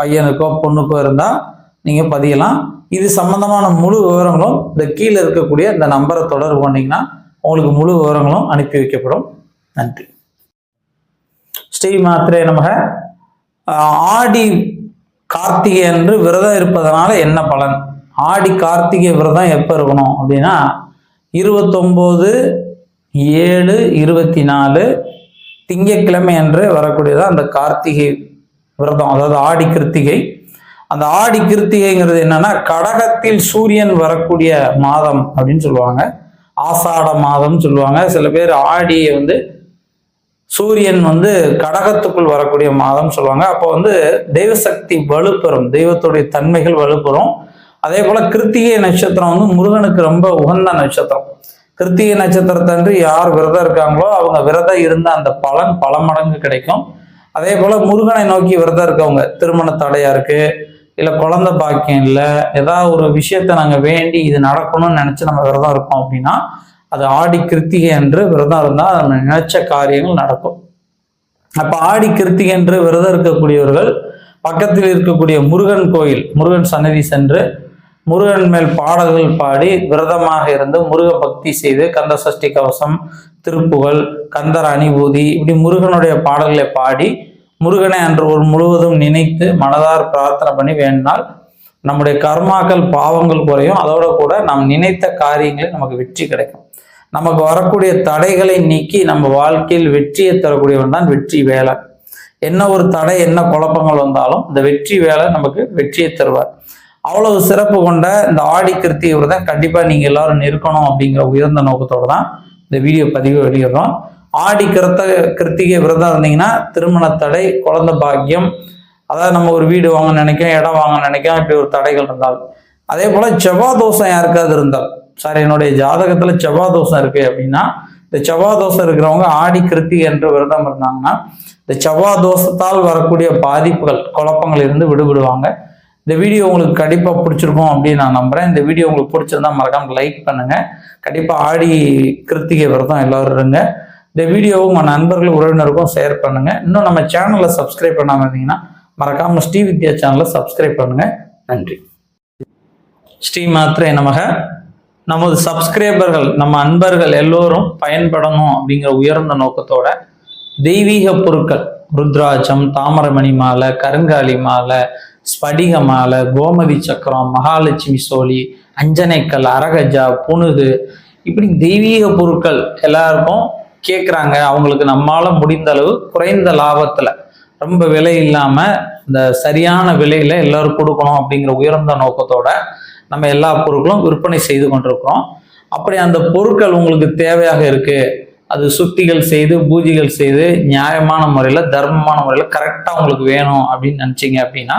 பையனுக்கோ பொண்ணுக்கோ இருந்தால் நீங்கள் பதியலாம். இது சம்பந்தமான முழு விவரங்களும் இந்த கீழே இருக்கக்கூடிய இந்த நம்பரை தொடர்பு பண்ணிங்கன்னா உங்களுக்கு முழு விவரங்களும் அனுப்பி வைக்கப்படும். நன்றி. ஸ்ரீ மாத்திரே நமக. ஆடி கார்த்திகை அன்று விரதம் இருப்பதனால என்ன பலன்? ஆடி கார்த்திகை விரதம் எப்போ இருக்கணும் அப்படின்னா இருபத்தொம்போது ஏழு இருபத்தி நாலு திங்கக்கிழமை என்று வரக்கூடியதான் அந்த கார்த்திகை விரதம் அதாவது ஆடி கிருத்திகை. அந்த ஆடி கிருத்திகைங்கிறது என்னன்னா கடகத்தில் சூரியன் வரக்கூடிய மாதம் அப்படின்னு சொல்லுவாங்க. ஆசாட மாதம் சொல்லுவாங்க. சில பேர் ஆடியை வந்து சூரியன் வந்து கடகத்துக்குள் வரக்கூடிய மாதம் சொல்லுவாங்க. அப்போ வந்து தெய்வசக்தி வலுப்பெறும் தெய்வத்துடைய தன்மைகள் வலுப்பெறும். அதே போல கிருத்திகை நட்சத்திரம் வந்து முருகனுக்கு ரொம்ப உகந்த நட்சத்திரம். கிருத்திகை நட்சத்திரத்தன்று யார் விரதம் இருக்காங்களோ அவங்க விரதம் இருந்த அந்த பலன் பல மடங்கு கிடைக்கும். அதே போல முருகனை நோக்கி விரதம் இருக்கவங்க திருமண தடையா இருக்கு இல்லை குழந்தை பாக்கியம் இல்லை ஏதாவது ஒரு விஷயத்தை நாங்கள் வேண்டி இது நடக்கணும்னு நினச்சி நம்ம விரதம் இருக்கோம் அப்படின்னா அது ஆடி கிருத்திகை என்று விரதம் இருந்தால் நம்ம நினைச்ச காரியங்கள் நடக்கும். அப்போ ஆடி கிருத்திகை என்று விரதம் இருக்கக்கூடியவர்கள் பக்கத்தில் இருக்கக்கூடிய முருகன் கோயில் முருகன் சன்னதி சென்று முருகன் மேல் பாடல்கள் பாடி விரதமாக இருந்து முருக பக்தி செய்து கந்த சஷ்டி கவசம் திருப்புகழ் கந்தர் அணிபூதி இப்படி முருகனுடைய பாடல்களை பாடி முருகனை அன்று ஒரு முழுவதும் நினைத்து மனதார் பிரார்த்தனை பண்ணி வேண்டினால் நம்முடைய கர்மாக்கள் பாவங்கள் குறையும். அதோட கூட நாம் நினைத்த காரியங்களில் நமக்கு வெற்றி கிடைக்கும். நமக்கு வரக்கூடிய தடைகளை நீக்கி நம்ம வாழ்க்கையில் வெற்றியை தரக்கூடியவன் தான் வெற்றி வேலை என்ன ஒரு தடை என்ன குழப்பங்கள் வந்தாலும் இந்த வெற்றி வேலை நமக்கு வெற்றியை தருவார். அவ்வளவு சிறப்பு கொண்ட இந்த ஆடி கிருத்திகை விரதம் கண்டிப்பாக நீங்கள் எல்லாரும் இருக்கணும் அப்படிங்கிற உயர்ந்த நோக்கத்தோடு தான் இந்த வீடியோ பதிவு வெளியிடுறோம். ஆடி கிருத்த கிருத்திகை விரதம் இருந்தீங்கன்னா திருமண தடை குழந்தை பாக்கியம் அதாவது நம்ம ஒரு வீடு வாங்க நினைக்கிறோம் இடம் வாங்க நினைக்கிறோம் இப்படி ஒரு தடைகள் இருந்தால். அதே போல் செவ்வாய் தோஷம் யாருக்காவது இருந்தால் சார் என்னுடைய ஜாதகத்தில் செவ்வாய் தோஷம் இருக்குது அப்படின்னா இந்த செவ்வாய் தோஷம் இருக்கிறவங்க ஆடி கிருத்திகை என்று விரதம் இருந்தாங்கன்னா இந்த செவ்வாய் தோஷத்தால் வரக்கூடிய பாதிப்புகள் குழப்பங்கள் இருந்து விடுபடுவாங்க. இந்த வீடியோ உங்களுக்கு கண்டிப்பாக பிடிச்சிருக்கும் அப்படின்னு நான் நம்புகிறேன் இந்த வீடியோ உங்களுக்கு பிடிச்சிருந்தா மறக்காம லைக் பண்ணுங்கள் கண்டிப்பாக ஆடி கிருத்திகை விரதம் எல்லோரும் இருங்க. இந்த வீடியோவை உங்கள் நண்பர்கள் உறவினருக்கும் ஷேர் பண்ணுங்கள் இன்னும் நம்ம சேனலை சப்ஸ்கிரைப் பண்ணாமல் இருந்தீங்கன்னா மறக்காம ஸ்ரீ வித்யா சேனலை சப்ஸ்கிரைப் பண்ணுங்கள் நன்றி. ஸ்ரீ மாத்திரை நமக. நமது சப்ஸ்கிரைபர்கள் நம்ம அன்பர்கள் எல்லோரும் பயன்படணும் அப்படிங்கிற உயர்ந்த நோக்கத்தோட தெய்வீக பொருட்கள் ருத்ராட்சம் தாமரமணி மாலை கருங்காலி மாலை ஸ்படிக மாலை கோமதி சக்கரம் மகாலட்சுமி சோழி அஞ்சனைக்கல் அரகஜா புனுகு இப்படி தெய்வீக பொருட்கள் எல்லாருக்கும் கேட்குறாங்க அவங்களுக்கு நம்மால் முடிந்த அளவு குறைந்த லாபத்தில். ரொம்ப விலை இல்லாமல் இந்த சரியான விலையில் எல்லோரும் கொடுக்கணும் அப்படிங்கிற உயர்ந்த நோக்கத்தோட நம்ம எல்லா பொருட்களும் விற்பனை செய்து கொண்டிருக்கிறோம். அப்படி அந்த பொருட்கள் உங்களுக்கு தேவையாக இருக்குது அது சுத்திகள் செய்து பூஜைகள் செய்து நியாயமான முறையில் தர்மமான முறையில் கரெக்டாக உங்களுக்கு வேணும் அப்படின்னு நினச்சிங்க அப்படின்னா